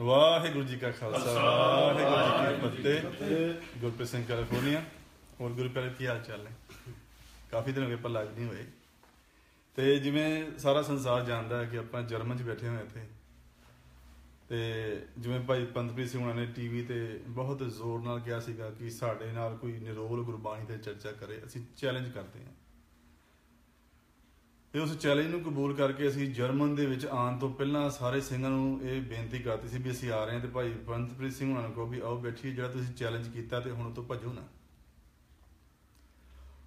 ਵਾਹਿਗੁਰੂ ਜੀ ਕਾ ਖਾਲਸਾ ਵਾਹਿਗੁਰੂ ਜੀ ਕੀ ਫਤਿਹ। ਗੁਰਪ੍ਰੀਤ ਸਿੰਘ ਕੈਲੀਫੋਰਨੀਆ। ਹੋਰ ਗੁਰੂ ਪਿਆਰੇ ਕੀ ਹਾਲ ਚਾਲ ਨੇ? ਕਾਫੀ ਦਿਨ ਹੋ ਗਏ ਪਰ ਲੱਗ ਨਹੀਂ ਹੋਏ। ਤੇ ਜਿਵੇਂ ਸਾਰਾ ਸੰਸਾਰ ਜਾਣਦਾ ਹੈ ਕਿ ਆਪਾਂ ਜਰਮਨ 'ਚ ਬੈਠੇ ਹੋਏ ਇੱਥੇ। ਤੇ ਜਿਵੇਂ ਭਾਈ ਪੰਤਪ੍ਰੀਤ ਸਿੰਘ ਉਹਨਾਂ ਨੇ ਟੀਵੀ ਤੇ ਬਹੁਤ ਜ਼ੋਰ ਨਾਲ ਕਿਹਾ ਸੀਗਾ ਕਿ ਸਾਡੇ ਨਾਲ ਕੋਈ ਨਿਰੋਲ ਗੁਰਬਾਣੀ ਤੇ ਚਰਚਾ ਕਰੇ। ਅਸੀਂ ਚੈਲੰਜ ਕਰਦੇ ਹਾਂ। ਤੇ ਉਸ ਚੈਲੰਜ ਨੂੰ ਕਬੂਲ ਕਰਕੇ ਅਸੀਂ ਜਰਮਨ ਦੇ ਵਿੱਚ ਆਉਣ ਤੋਂ ਪਹਿਲਾਂ ਸਾਰੇ ਸਿੰਘਾਂ ਨੂੰ ਇਹ ਬੇਨਤੀ ਕਰਤੀ ਸੀ ਵੀ ਅਸੀਂ ਆ ਰਹੇ ਹਾਂ ਤੇ ਭਾਈ ਪੰਤਪ੍ਰੀਤ ਸਿੰਘ ਉਹਨਾਂ ਨੂੰ ਕਹੋ ਵੀ ਆਓ ਬੈਠੀਏ, ਜਿਹੜਾ ਤੁਸੀਂ ਚੈਲੰਜ ਕੀਤਾ ਤੇ ਹੁਣ ਤੋਂ ਭੱਜੋ ਨਾ।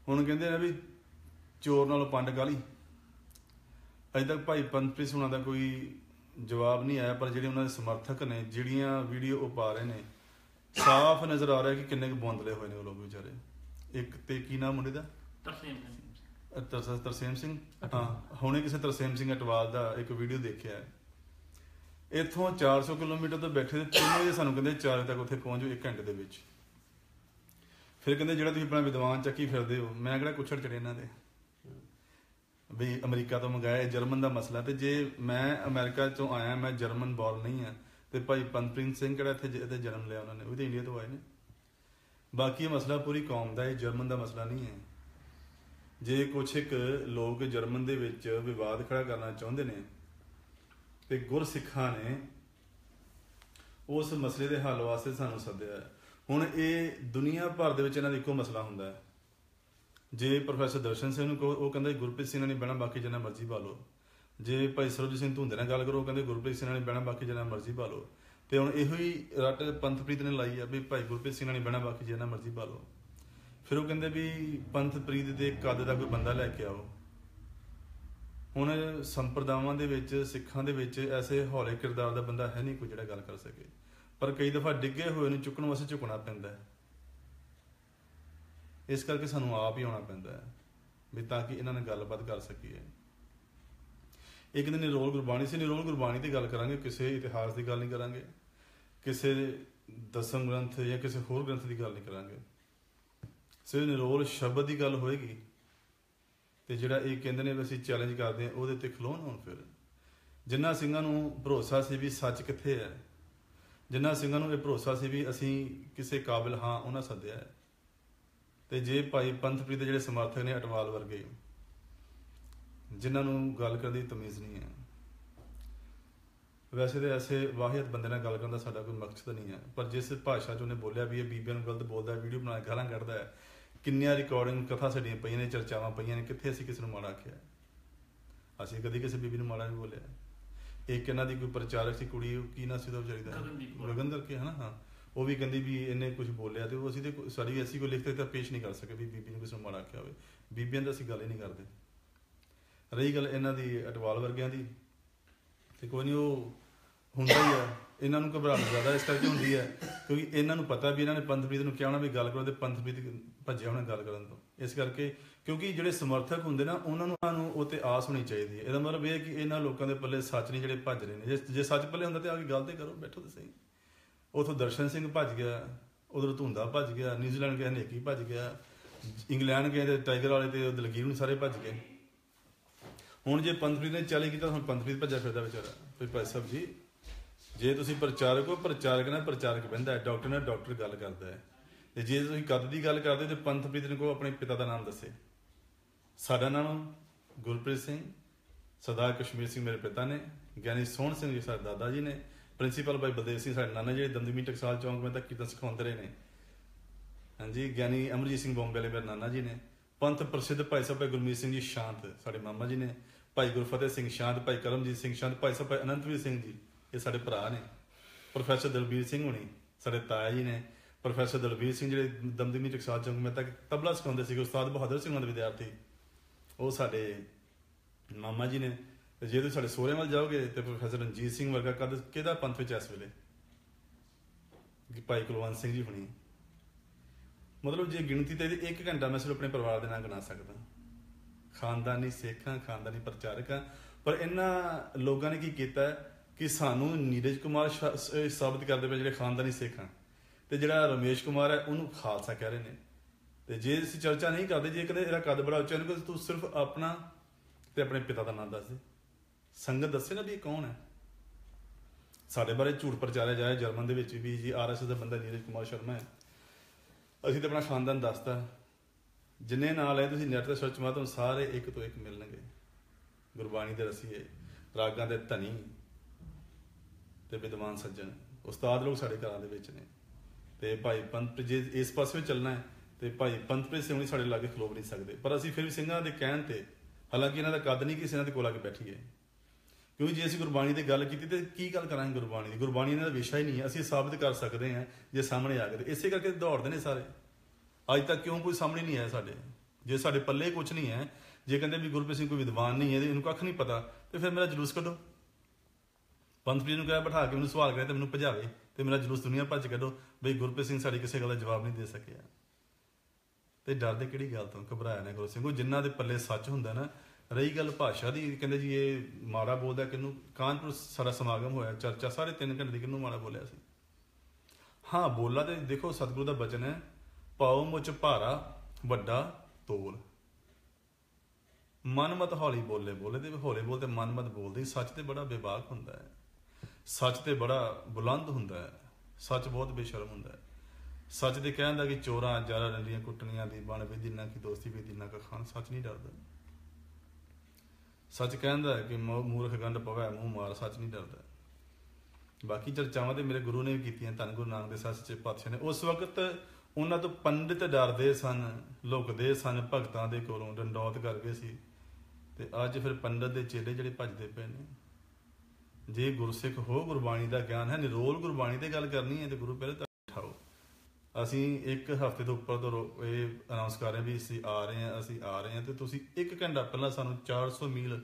ਹੁਣ ਕਹਿੰਦੇ ਨੇ ਵੀ ਚੋਰ ਨਾਲ ਪੰਡ ਗਾਲੀ। ਅਜੇ ਤੱਕ ਭਾਈ ਪੰਤਪ੍ਰੀਤ ਸਿੰਘ ਉਹਨਾਂ ਦਾ ਕੋਈ ਜਵਾਬ ਨਹੀਂ ਆਇਆ, ਪਰ ਜਿਹੜੇ ਉਹਨਾਂ ਦੇ ਸਮਰਥਕ ਨੇ, ਜਿਹੜੀਆਂ ਵੀਡੀਓ ਉਹ ਪਾ ਰਹੇ ਨੇ, ਸਾਫ਼ ਨਜ਼ਰ ਆ ਰਿਹਾ ਕਿ ਕਿੰਨੇ ਕੁ ਬੌਂਦਲੇ ਹੋਏ ਨੇ ਉਹ ਲੋਕ ਵਿਚਾਰੇ। ਇੱਕ ਤੇ ਕੀ ਨਾਮ ਮੁੰਡੇ ਦਾ? ਤਰਸੇਮ ਸਿੰਘ। ਤਰਸ- ਤਰਸੇਮ ਸਿੰਘ? ਹਾਂ ਹੁਣੇ ਕਿਸੇ ਤਰਸੇਮ ਸਿੰਘ ਅਟਵਾਲ ਦਾ ਇੱਕ ਵੀਡੀਓ ਦੇਖਿਆ ਹੈ। ਇੱਥੋਂ 400 ਕਿਲੋਮੀਟਰ ਤੋਂ ਬੈਠੇ ਤੇ 3 ਵਜੇ ਸਾਨੂੰ ਕਹਿੰਦੇ 4 ਵਜੇ ਤੱਕ ਉੱਥੇ ਪਹੁੰਚੋ 1 ਘੰਟੇ ਦੇ ਵਿੱਚ। ਫਿਰ ਕਹਿੰਦੇ ਜਿਹੜਾ ਤੁਸੀਂ ਆਪਣਾ ਵਿਦਵਾਨ ਚੱਕੀ ਫਿਰਦੇ ਹੋ ਮੈਂ ਕਿਹੜਾ ਕੁਛੜ ਚੜੇ ਇਹਨਾਂ ਦੇ? ਵੀ ਅਮਰੀਕਾ ਤੋਂ ਮੰਗਾਇਆ ਇਹ ਜਰਮਨ ਦਾ ਮਸਲਾ ਤੇ ਜੇ ਮੈਂ ਅਮਰੀਕਾ ਤੋਂ ਆਇਆ ਮੈਂ ਜਰਮਨ ਬੋਰਨ ਨਹੀਂ ਆ ਤੇ ਭਾਈ ਪੰਤਪ੍ਰੀਤ ਸਿੰਘ ਕਿਹੜਾ ਇੱਥੇ ਇੱਥੇ ਜਨਮ ਲਿਆ ਉਹਨਾਂ ਨੇ? ਉਹ ਤੇ ਇੰਡੀਆ ਤੋਂ ਆਏ ਨੇ। ਬਾਕੀ ਇਹ ਮਸਲਾ ਪੂਰੀ ਕੌਮ ਦਾ ਹੈ ਜਰਮਨ ਦਾ ਮਸਲਾ ਨਹੀਂ ਹੈ। ਜੇ ਕੁਛ ਇੱਕ ਲੋਕ ਜਰਮਨ ਦੇ ਵਿੱਚ ਵਿਵਾਦ ਖੜਾ ਕਰਨਾ ਚਾਹੁੰਦੇ ਨੇ ਤੇ ਗੁਰਸਿੱਖਾਂ ਨੇ ਉਸ ਮਸਲੇ ਦੇ ਹੱਲ ਵਾਸਤੇ ਸਾਨੂੰ ਸੱਦਿਆ ਹੈ। ਹੁਣ ਇਹ ਦੁਨੀਆ ਭਰ ਦੇ ਵਿੱਚ ਇਹਨਾਂ ਦਾ ਇੱਕੋ ਮਸਲਾ ਹੁੰਦਾ ਹੈ। ਜੇ ਪ੍ਰੋਫੈਸਰ ਦਰਸ਼ਨ ਸਿੰਘ ਨੂੰ ਕਹੋ, ਉਹ ਕਹਿੰਦਾ ਗੁਰਪ੍ਰੀਤ ਸਿੰਘ ਨਾਲ ਨਹੀਂ ਬਹਿਣਾ, ਬਾਕੀ ਜਿੰਨਾ ਮਰਜ਼ੀ ਪਾ ਲਓ। ਜੇ ਭਾਈ ਸਰਬਜੀਤ ਸਿੰਘ ਧੁੰਦੇ ਨਾਲ ਗੱਲ ਕਰੋ, ਉਹ ਕਹਿੰਦੇ ਗੁਰਪ੍ਰੀਤ ਸਿੰਘ ਨਾਲ ਨਹੀਂ ਬਹਿਣਾ, ਬਾਕੀ ਜਿੰਨਾ ਮਰਜ਼ੀ ਪਾ ਲਓ। ਤੇ ਹੁਣ ਇਹੋ ਹੀ ਰੱਟ ਪੰਥਪ੍ਰੀਤ ਨੇ ਲਾਈ ਆ ਵੀ ਭਾਈ ਗੁਰਪ੍ਰੀਤ ਸਿੰਘ ਨਾਲ ਨਹੀਂ ਬਹਿਣਾ, ਬਾਕੀ ਜਿੰਨਾ ਮਰਜ਼ੀ ਪਾ ਲਓ। ਫਿਰ ਉਹ ਕਹਿੰਦੇ ਵੀ ਪੰਥਪ੍ਰੀਤ ਦੇ ਕੱਦ ਦਾ ਕੋਈ ਬੰਦਾ ਲੈ ਕੇ ਆਓ। ਹੁਣ ਸੰਪਰਦਾਵਾਂ ਦੇ ਵਿੱਚ, ਸਿੱਖਾਂ ਦੇ ਵਿੱਚ ਐਸੇ ਹੌਲੇ ਕਿਰਦਾਰ ਦਾ ਬੰਦਾ ਹੈ ਨਹੀਂ ਕੋਈ ਜਿਹੜਾ ਗੱਲ ਕਰ ਸਕੇ। ਪਰ ਕਈ ਦਫਾ ਡਿੱਗੇ ਹੋਏ ਨੂੰ ਚੁੱਕਣ ਵਾਸਤੇ ਝੁਕਣਾ ਪੈਂਦਾ ਹੈ। ਇਸ ਕਰਕੇ ਸਾਨੂੰ ਆਪ ਹੀ ਆਉਣਾ ਪੈਂਦਾ ਹੈ ਵੀ ਤਾਂ ਕਿ ਇਹਨਾਂ ਨਾਲ ਗੱਲਬਾਤ ਕਰ ਸਕੀਏ। ਇੱਕ ਦਿਨ ਨਿਰੋਲ ਗੁਰਬਾਣੀ ਸੀ ਨਿਰੋਲ ਗੁਰਬਾਣੀ ਦੀ ਗੱਲ ਕਰਾਂਗੇ, ਕਿਸੇ ਇਤਿਹਾਸ ਦੀ ਗੱਲ ਨਹੀਂ ਕਰਾਂਗੇ, ਕਿਸੇ ਦਸਮ ਗ੍ਰੰਥ ਜਾਂ ਕਿਸੇ ਹੋਰ ਗ੍ਰੰਥ ਦੀ ਗੱਲ ਨਹੀਂ ਕਰਾਂਗੇ। ਸਿਰ ਨਿਰੋਲ ਸ਼ਬਦ ਦੀ ਗੱਲ ਹੋਏਗੀ ਤੇ ਜਿਹੜਾ ਇਹ ਕਹਿੰਦੇ ਨੇ ਵੀ ਅਸੀਂ ਚੈਲੰਜ ਕਰਦੇ ਹਾਂ, ਉਹਦੇ ਤੇ ਖਲੋਣ ਹੁਣ ਫਿਰ। ਜਿਨ੍ਹਾਂ ਸਿੰਘਾਂ ਨੂੰ ਭਰੋਸਾ ਸੀ ਵੀ ਸੱਚ ਕਿੱਥੇ ਹੈ ਜਿਨ੍ਹਾਂ ਸਿੰਘਾਂ ਨੂੰ ਇਹ ਭਰੋਸਾ ਸੀ ਵੀ ਅਸੀਂ ਕਿਸੇ ਕਾਬਿਲ ਹਾਂ, ਉਹਨਾਂ ਸੱਦਿਆ ਹੈ। ਤੇ ਜੇ ਭਾਈ ਪੰਥਪ੍ਰੀਤ ਦੇ ਜਿਹੜੇ ਸਮਰਥਕ ਨੇ ਅਟਵਾਲ ਵਰਗੇ, ਜਿਨ੍ਹਾਂ ਨੂੰ ਗੱਲ ਕਰਨ ਦੀ ਤਮੀਜ਼ ਨਹੀਂ ਹੈ। ਵੈਸੇ ਤਾਂ ਐਸੇ ਵਾਹਿਦ ਬੰਦੇ ਨਾਲ ਗੱਲ ਕਰਨ ਦਾ ਸਾਡਾ ਕੋਈ ਮਕਸਦ ਨਹੀਂ ਹੈ, ਪਰ ਜਿਸ ਭਾਸ਼ਾ 'ਚ ਉਹਨੇ ਬੋਲਿਆ ਵੀ ਇਹ ਬੀਬੀਆਂ ਨੂੰ ਗਲਤ ਬੋਲਦਾ, ਵੀਡੀਓ ਬਣਾ ਕੇ ਗਾਲਾਂ ਕੱਢਦਾ ਹੈ ਕਿੰਨੀਆਂ ਰਿਕਾਰਡਿੰਗ ਕਥਾ ਸਾਡੀਆਂ ਪਈਆਂ ਨੇ ਚਰਚਾਵਾਂ ਪਈਆਂ ਨੇ ਕਿੱਥੇ ਅਸੀਂ ਕਿਸੇ ਨੂੰ ਮਾੜਾ ਆਖਿਆ? ਅਸੀਂ ਕਦੀ ਕਿਸੇ ਬੀਬੀ ਨੂੰ ਮਾੜਾ ਨਹੀਂ ਬੋਲਿਆ। ਇੱਕ ਇਹਨਾਂ ਦੀ ਕੋਈ ਪ੍ਰਚਾਰਕ ਸੀ ਕੁੜੀ ਕੀ ਨਾ ਸੀ ਉਹਦਾ ਵਿਚਾਰੀ ਦਾ। ਗਗਨਦਰ ਕੇ ਹਨਾ? ਹਾਂ। ਉਹ ਵੀ ਕਹਿੰਦੀ ਵੀ ਇਹਨੇ ਕੁਝ ਬੋਲਿਆ ਤੇ ਉਹ ਅਸੀਂ ਤੇ ਸਾਡੀ ਐਸੀ ਕੋਈ ਲਿਖਤ ਤਾਂ ਪੇਸ਼ ਨਹੀਂ ਕਰ ਸਕੇ ਵੀ ਬੀਬੀ ਨੂੰ ਕਿਸੇ ਨੂੰ ਮਾੜਾ ਆਖਿਆ ਹੋਵੇ। ਬੀਬੀਆਂ ਦਾ ਅਸੀਂ ਗੱਲ ਹੀ ਨਹੀਂ ਕਰਦੇ। ਰਹੀ ਗੱਲ ਇਹਨਾਂ ਦੀ ਅਟਵਾਲ ਵਰਗਿਆਂ ਦੀ। ਤੇ ਕੋਈ ਨਹੀਂ ਉਹ ਹੁੰਦਾ ਹੀ ਆ। ਇਹਨਾਂ ਨੂੰ ਘਬਰਾਹਟ ਜ਼ਿਆਦਾ ਇਸ ਕਰਕੇ ਹੁੰਦੀ ਹੈ, ਕਿਉਂਕਿ ਇਹਨਾਂ ਨੂੰ ਪਤਾ ਵੀ ਇਹਨਾਂ ਨੇ ਪੰਥਪ੍ਰੀਤ ਨੂੰ ਕਿਹਾ ਹੋਣਾ ਵੀ ਗੱਲ ਕਰੋ ਤੇ ਪੰਥਪ੍ਰੀਤ ਭੱਜਿਆ ਹੋਣਾ ਗੱਲ ਕਰਨ ਤੋਂ। ਇਸ ਕਰਕੇ ਕਿਉਂਕਿ ਜਿਹੜੇ ਸਮਰਥਕ ਹੁੰਦੇ ਨਾ, ਉਹਨਾਂ ਨੂੰ ਨੂੰ ਉਹ ਤੇ ਆਸ ਹੋਣੀ ਚਾਹੀਦੀ ਹੈ। ਇਹਦਾ ਮਤਲਬ ਇਹ ਹੈ ਕਿ ਇਹਨਾਂ ਲੋਕਾਂ ਦੇ ਪੱਲੇ ਸੱਚ ਨਹੀਂ ਜਿਹੜੇ ਭੱਜ ਰਹੇ ਨੇ। ਜੇ ਜੇ ਸੱਚ ਪੱਲੇ ਹੁੰਦਾ ਤੇ ਆ ਕੇ ਗੱਲ ਤੇ ਕਰੋ, ਬੈਠੋ ਤੇ ਸਹੀ। ਉਥੋਂ ਦਰਸ਼ਨ ਸਿੰਘ ਭੱਜ ਗਿਆ, ਉਧਰ ਧੁੰਦਾ ਭੱਜ ਗਿਆ, ਨਿਊਜ਼ੀਲੈਂਡ ਗਿਆ ਨੇਕੀ ਭੱਜ ਗਿਆ, ਇੰਗਲੈਂਡ ਗਏ ਤੇ ਟਾਈਗਰ ਵਾਲੇ ਤੇ ਦਲਗੀਰ ਨੂੰ ਸਾਰੇ ਭੱਜ ਗਏ। ਹੁਣ ਜੇ ਪੰਥਪ੍ਰੀਤ ਨੇ ਚਾਲੀ ਕੀਤਾ ਹੁਣ ਪੰਥਪ੍ਰੀਤ ਭੱਜਿਆ ਫਿਰਦਾ ਵਿਚਾਰਾ। ਵੀ ਭਾਈ ਸਾਹਿਬ ਜੀ ਜੇ ਤੁਸੀਂ ਪ੍ਰਚਾਰਕ ਹੋ, ਪ੍ਰਚਾਰਕ ਨਾਲ ਪ੍ਰਚਾਰਕ ਬੰਦਾ ਹੈ, ਡਾਕਟਰ ਨਾਲ ਡਾਕਟਰ ਗੱਲ ਕਰਦਾ ਹੈ। ਤੇ ਜੇ ਤੁਸੀਂ ਕਦ ਦੀ ਗੱਲ ਕਰਦੇ, ਤੇ ਪੰਥਪ੍ਰੀਤ ਨੂੰ ਕੋ ਆਪਣੇ ਪਿਤਾ ਦਾ ਨਾਮ ਦੱਸੇ। ਸਾਡਾ ਨਾਮ ਗੁਰਪ੍ਰੀਤ ਸਿੰਘ, ਸਰਦਾਰ ਕਸ਼ਮੀਰ ਸਿੰਘ ਮੇਰੇ ਪਿਤਾ ਨੇ, ਗਿਆਨੀ ਸੋਹਣ ਸਿੰਘ ਜੀ ਸਾਡੇ ਦਾਦਾ ਜੀ ਨੇ, ਪ੍ਰਿੰਸੀਪਲ ਭਾਈ ਬਲਦੇਵ ਸਿੰਘ ਸਾਡੇ ਨਾਨਾ ਜਿਹੜੇ ਦਮਦਮੀ ਟਕਸਾਲ ਚੌਂਕ ਮੈਂ ਤੱਕ ਕੀਰਤਨ ਸਿਖਾਉਂਦੇ ਰਹੇ ਨੇ। ਹਾਂਜੀ, ਗਿਆਨੀ ਅਮਰਜੀਤ ਸਿੰਘ ਬੰਬੇ ਵਾਲੇ ਮੇਰੇ ਨਾਨਾ ਜੀ ਨੇ, ਪੰਥ ਪ੍ਰਸਿੱਧ ਭਾਈ ਸਾਹਿਬ ਭਾਈ ਗੁਰਮੀਤ ਸਿੰਘ ਜੀ ਸ਼ਾਂਤ ਸਾਡੇ ਮਾਮਾ ਜੀ ਨੇ, ਭਾਈ ਗੁਰਫਤਿਹ ਸਿੰਘ ਸ਼ਾਂਤ, ਭਾਈ ਕਰਮਜੀਤ ਸਿੰਘ ਸ਼ਾਂਤ, ਭਾਈ ਸਾਹਿਬ ਭਾਈ ਅਨੰਤਵੀਰ ਸਿੰਘ ਜੀ। ਇਹ ਸਾਡੇ ਭਰਾ ਨੇ। ਪ੍ਰੋਫੈਸਰ ਦਲਬੀਰ ਸਿੰਘ ਹੁਣੀ, ਸਾਡੇ ਤਾਇਆ ਜੀ ਨੇ। ਪ੍ਰੋਫੈਸਰ ਦਲਬੀਰ ਸਿੰਘ ਜਿਹੜੇ ਦਮਦਮੀ ਟਕਸਾਲ ਚੌਂਕ ਮੈਂ ਤੱਕ ਤਬਲਾ ਸਿਖਾਉਂਦੇ ਸੀ ਉਸਤਾਦ ਬਹਾਦਰ ਸਿੰਘ ਦੇ ਵਿਦਿਆਰਥੀ। ਉਹ ਸਾਡੇ ਮਾਮਾ ਜੀ ਨੇ। ਜੇ ਤੁਸੀਂ ਸਾਡੇ ਸੋਹਰੇ ਵੱਲ ਜਾਓਗੇ ਤੇ ਪ੍ਰੋਫੈਸਰ ਰਣਜੀਤ ਸਿੰਘ ਵਰਗਾ ਕਦ ਕਿਹਦਾ ਪੰਥ ਵਿੱਚ ਇਸ ਵੇਲੇ? ਕਿ ਭਾਈ ਕੁਲਵੰਤ ਸਿੰਘ ਜੀ ਹੁਣੀ। ਮਤਲਬ ਜੇ ਗਿਣਤੀ ਤੇ ਇਹਦੀ 1 ਘੰਟਾ ਮੈਂ ਸਿਰਫ ਆਪਣੇ ਪਰਿਵਾਰ ਦੇ ਨਾਲ ਗਿਣਾ ਸਕਦਾ। ਖਾਨਦਾਨੀ ਸਿੱਖਾਂ, ਖਾਨਦਾਨੀ ਪ੍ਰਚਾਰਕਾਂ, ਪਰ ਇਹਨਾਂ ਲੋਕਾਂ ਨੇ ਕੀ ਕੀਤਾ? ਕਿ ਸਾਨੂੰ ਨੀਰਜ ਕੁਮਾਰ ਸ਼- ਸਾਬਤ ਕਰਦੇ ਪਏ ਜਿਹੜੇ ਖਾਨਦਾਨੀ ਸਿੱਖ ਹਨ। ਤੇ ਜਿਹੜਾ ਰਮੇਸ਼ ਕੁਮਾਰ ਹੈ, ਉਹਨੂੰ ਖਾਲਸਾ ਕਹਿ ਰਹੇ ਨੇ। ਤੇ ਜੇ ਅਸੀਂ ਚਰਚਾ ਨਹੀਂ ਕਰਦੇ, ਜੇ ਕਦੇ ਇਹਦਾ ਕਦ ਬੜਾ ਉੱਚਾ ਨਹੀਂ ਤੂੰ ਸਿਰਫ ਆਪਣਾ ਤੇ ਆਪਣੇ ਪਿਤਾ ਦਾ ਨਾਮ ਦੱਸ ਦੇ। ਸੰਗਤ ਦੱਸੇ ਨਾ ਵੀ ਇਹ ਕੌਣ ਹੈ? ਸਾਡੇ ਬਾਰੇ ਝੂਠ ਪ੍ਰਚਾਰਿਆ ਜਾਏ ਜਰਮਨ ਦੇ ਵਿੱਚ ਵੀ, ਜੀ ਆਰਐਸਐਸ ਦਾ ਬੰਦਾ ਨੀਰਜ ਕੁਮਾਰ ਸ਼ਰਮਾ ਹੈ। ਅਸੀਂ ਤਾਂ ਆਪਣਾ ਖਾਨਦਾਨ ਦੱਸਦਾ ਜਿੰਨੇ ਨਾਲ ਹੈ ਤੁਸੀਂ ਨੈਟ ਤੇ ਸਰਚ ਮਾਰੋ, ਤੁਹਾਨੂੰ ਸਾਰੇ ਇੱਕ ਤੋਂ ਇੱਕ ਮਿਲਣਗੇ। ਗੁਰਬਾਣੀ ਦੇ ਰਸੀਏ, ਰਾਗਾਂ ਦੇ ਧਨੀ। ਤੇ ਵਿਦਵਾਨ ਸੱਜਣ, ਉਸਤਾਦ ਲੋਕ ਸਾਡੇ ਘਰਾਂ ਦੇ ਵਿੱਚ ਨੇ। ਤੇ ਭਾਈ ਪੰਥ ਜੇ ਇਸ ਪਾਸੇ ਵੀ ਚੱਲਣਾ ਹੈ, ਤੇ ਭਾਈ ਪੰਥਪ੍ਰੀਤ ਸਿੰਘ ਵੀ ਸਾਡੇ ਲਾਗੇ ਖਲੋਬ ਨਹੀਂ ਸਕਦੇ। ਪਰ ਅਸੀਂ ਫਿਰ ਵੀ ਸਿੰਘਾਂ ਦੇ ਕਹਿਣ ਤੇ, ਹਾਲਾਂਕਿ ਇਹਨਾਂ ਦਾ ਕੱਦ ਨਹੀਂ ਕਿ ਅਸੀਂ ਇਹਨਾਂ ਦੇ ਕੋਲ ਆ ਕੇ ਬੈਠੀਏ। ਕਿਉਂਕਿ ਜੇ, ਅਸੀਂ ਗੁਰਬਾਣੀ ਦੀ ਗੱਲ ਕੀਤੀ ਤੇ ਕੀ ਗੱਲ ਕਰਾਂਗੇ ਗੁਰਬਾਣੀ ਦੀ? ਗੁਰਬਾਣੀ ਇਹਨਾਂ ਦਾ ਵਿਸ਼ਾ ਹੀ ਨਹੀਂ ਹੈ। ਅਸੀਂ ਸਾਬਤ ਕਰ ਸਕਦੇ ਹਾਂ, ਜੇ ਸਾਹਮਣੇ ਆ ਗਏ। ਇਸੇ ਕਰਕੇ ਦੌੜਦੇ ਨੇ ਸਾਰੇ। ਅੱਜ ਤੱਕ ਕਿਉਂ ਕੋਈ ਸਾਹਮਣੇ ਨਹੀਂ ਆਇਆ ਸਾਡੇ? ਜੇ ਸਾਡੇ ਪੱਲੇ ਕੁਝ ਨਹੀਂ ਹੈ, ਜੇ ਕਹਿੰਦੇ ਵੀ ਗੁਰਪ੍ਰੀਤ ਸਿੰਘ ਕੋਈ ਵਿਦਵਾਨ ਨਹੀਂ ਹੈ ਇਹਨੂੰ ਕੱਖ ਨਹੀਂ ਪਤਾ, ਤੇ ਫਿਰ ਮੇਰਾ ਜਲੂਸ ਕੱਢੋ। ਪੰਥਪ੍ਰੀਤ ਨੂੰ ਕਿਹਾ, ਬਿਠਾ ਕੇ ਮੈਨੂੰ ਸਵਾਲ ਕਰੇ ਤੇ ਮੈਨੂੰ ਭਜਾਵੇ ਤੇ ਮੇਰਾ ਜਲੂਸ ਦੁਨੀਆ ਭਰ ਚ ਕੱਢੋ। ਬਈ ਗੁਰਪ੍ਰੀਤ ਸਿੰਘ ਸਾਡੀ ਕਿਸੇ ਗੱਲ ਦਾ ਜਵਾਬ ਨਹੀਂ ਦੇ ਸਕਿਆ ਤੇ ਡਰ ਦੇ ਕਿਹੜੀ ਗੱਲ ਤੋਂ? ਘਬਰਾਇਆ ਨਾ ਗੁਰੂ ਸਿੰਘ ਉਹ ਜਿਨ੍ਹਾਂ ਦੇ ਪੱਲੇ ਸੱਚ ਹੁੰਦਾ ਨਾ, ਰਹੀ ਗੱਲ ਭਾਸ਼ਾ ਦੀ, ਕਹਿੰਦੇ ਜੀ ਇਹ ਮਾੜਾ ਬੋਲਦਾ ਕਿਨੂੰ ਕਾਨਪੁਰ ਸਾਰਾ ਸਮਾਗਮ ਹੋਇਆ, ਚਰਚਾ ਸਾਰੇ 3 ਘੰਟੇ ਦੀ ਕਿਨੂੰ ਮਾੜਾ ਬੋਲਿਆ ਸੀ? ਹਾਂ ਬੋਲਾ ਤੇ ਦੇਖੋ ਸਤਿਗੁਰੂ ਦਾ ਬਚਨ ਹੈ ਪਾਉ ਮੁਚ ਭਾਰਾ, ਵੱਡਾ ਤੋਲ। ਮਨਮਤ ਹੌਲੀ ਬੋਲੇ ਬੋਲੇ ਤੇ ਹੌਲੇ ਬੋਲਦੇ ਮਨਮਤ ਬੋਲਦੇ ਸੱਚ ਤੇ ਬੜਾ ਬੇਬਾਕ ਹੁੰਦਾ ਹੈ। ਸੱਚ ਤੇ ਬੜਾ ਬੁਲੰਦ ਹੁੰਦਾ ਹੈ। ਸੱਚ ਬਹੁਤ ਬੇਸ਼ਰਮ ਹੁੰਦਾ ਹੈ। ਸੱਚ ਦੇ ਕਹਿਣ ਦਾ ਕਿ ਚੋਰਾਂ ਜਾਰਾ ਰੰਡੀਆਂ ਕੁੱਟਣੀਆਂ ਦੀ ਬਣ ਵੀ ਜਿੰਨਾ ਕੀ ਦੋਸਤੀ ਵੀ ਜਿੰਨਾ ਕਾ ਖਾਨ, ਸੱਚ ਨਹੀਂ ਡਰਦਾ। ਸੱਚ ਕਹਿੰਦਾ ਕਿ ਮੂਰਖ ਗੰਢ ਪਵੈ, ਮੂੰਹ ਮਾਰ, ਸੱਚ ਨਹੀਂ ਡਰਦਾ। ਬਾਕੀ ਚਰਚਾਵਾਂ ਤੇ ਮੇਰੇ ਗੁਰੂ ਨੇ ਵੀ ਕੀਤੀਆਂ, ਧੰਨ ਗੁਰੂ ਨਾਨਕ ਦੇ ਸੱਚੇ ਪਾਤਸ਼ਾਹ ਨੇ। ਉਸ ਵਕਤ ਉਹਨਾਂ ਤੋਂ ਪੰਡਿਤ ਡਰਦੇ ਸਨ, ਲੁਕਦੇ ਸਨ, ਭਗਤਾਂ ਦੇ ਕੋਲੋਂ ਡੰਡੌਤ ਕਰ ਗਏ ਸੀ। ਤੇ ਅੱਜ ਫਿਰ ਪੰਡਿਤ ਦੇ ਚੇਲੇ ਜਿਹੜੇ ਭੱਜਦੇ ਪਏ ਨੇ। ਜੇ ਗੁਰਸਿੱਖ ਹੋ, ਗੁਰਬਾਣੀ ਦਾ ਗਿਆਨ ਹੈ, ਨਿਰੋਲ ਗੁਰਬਾਣੀ ਤੇ ਗੱਲ ਕਰਨੀ ਹੈ ਤੇ ਗੁਰੂ ਪਹਿਲੇ ਤਾਂ ਉਠਾਓ ਅਸੀਂ ਇੱਕ ਹਫ਼ਤੇ ਤੋਂ ਉੱਪਰ ਤੋਂ ਇਹ ਅਨਾਉਂਸ ਕਰ ਰਹੇ ਵੀ ਅਸੀਂ ਆ ਰਹੇ ਹਾਂ, ਅਸੀਂ ਆ ਰਹੇ ਹਾਂ ਤੇ ਤੁਸੀਂ ਇੱਕ ਘੰਟਾ ਪਹਿਲਾਂ ਸਾਨੂੰ 400 ਮੀਲ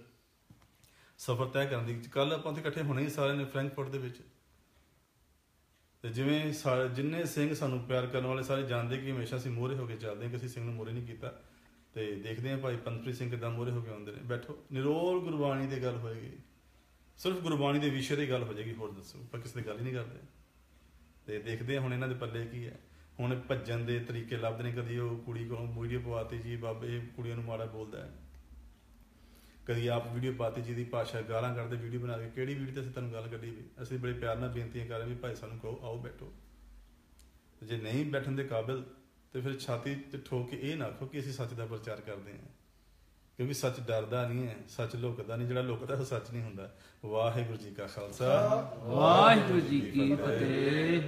ਸਫ਼ਰ ਤੈਅ ਕਰਨ ਦੀ ਕੱਲ ਆਪਾਂ ਉੱਥੇ ਇਕੱਠੇ ਹੋਣੇ ਹੀ ਸਾਰੇ ਨੇ ਫ੍ਰੈਂਕਫਰਟ ਦੇ ਵਿੱਚ। ਤੇ ਜਿਵੇਂ ਜਿੰਨੇ ਸਿੰਘ ਸਾਨੂੰ ਪਿਆਰ ਕਰਨ ਵਾਲੇ ਸਾਰੇ ਜਾਣਦੇ ਕਿ ਹਮੇਸ਼ਾ ਅਸੀਂ ਮੋਹਰੇ ਹੋ ਕੇ ਚੱਲਦੇ ਹਾਂ, ਕਿਸੇ ਸਿੰਘ ਨੂੰ ਮੋਹਰੇ ਨਹੀਂ ਕੀਤਾ। ਤੇ ਦੇਖਦੇ ਹਾਂ ਭਾਈ ਪੰਤਪ੍ਰੀਤ ਸਿੰਘ ਕਿਦਾਂ ਮੋਹਰੇ ਹੋ ਕੇ ਆਉਂਦੇ ਨੇ। ਬੈਠੋ, ਨਿਰੋਲ ਗੁਰਬਾਣੀ ਦੀ ਗੱਲ ਹੋਏਗੀ। ਸਿਰਫ ਗੁਰਬਾਣੀ ਦੇ ਵਿਸ਼ੇ ਦੀ ਗੱਲ ਹੋ ਜਾਏਗੀ, ਹੋਰ ਦੱਸੋ, ਆਪਾਂ ਕਿਸੇ ਦੀ ਗੱਲ ਹੀ ਨਹੀਂ ਕਰਦੇ। ਤੇ ਦੇਖਦੇ ਹਾਂ ਹੁਣ ਇਹਨਾਂ ਦੇ ਪੱਲੇ ਕੀ ਹੈ। ਹੁਣ ਭੱਜਣ ਦੇ ਤਰੀਕੇ ਲੱਭਦੇ ਨੇ, ਕਦੀ ਉਹ ਕੁੜੀ ਕੋਲੋਂ ਵੀਡੀਓ ਪਵਾਤੀ ਜੀ, ਬਾਬੇ ਕੁੜੀਆਂ ਨੂੰ ਮਾੜਾ ਬੋਲਦਾ ਹੈ। ਕਦੀ ਆਪ ਵੀਡੀਓ ਪਾਤੀ ਜੀ ਦੀ ਭਾਸ਼ਾ ਗਾਲਾਂ ਕਰਦੇ ਵੀਡੀਓ ਬਣਾ ਕੇ, ਕਿਹੜੀ ਵੀਡੀਓ ਤੇ ਅਸੀਂ ਤੁਹਾਨੂੰ ਗੱਲ ਕੱਢੀ ਵੀ? ਅਸੀਂ ਬੜੇ ਪਿਆਰ ਨਾਲ ਬੇਨਤੀਆਂ ਕਰ ਰਹੇ ਵੀ ਭਾਈ ਸਾਨੂੰ ਕਹੋ, ਆਓ ਬੈਠੋ। ਜੇ ਨਹੀਂ ਬੈਠਣ ਦੇ ਕਾਬਿਲ, ਤੇ ਫਿਰ ਛਾਤੀ ਤੇ ਠੋਕ ਕੇ ਇਹ ਨਾ ਆਖੋ ਕਿ ਅਸੀਂ ਸੱਚ ਦਾ ਪ੍ਰਚਾਰ ਕਰਦੇ ਹਾਂ। ਕਿਉਂਕਿ ਸੱਚ ਡਰਦਾ ਨਹੀਂ ਹੈ, ਸੱਚ ਲੁਕਦਾ ਨਹੀਂ, ਜਿਹੜਾ ਲੁਕਦਾ ਉਹ ਸੱਚ ਨਹੀਂ ਹੁੰਦਾ। ਵਾਹਿਗੁਰੂ ਜੀ ਕਾ ਖਾਲਸਾ। ਵਾਹਿਗੁਰੂ ਜੀ ਕੀ ਫਤਿਹ।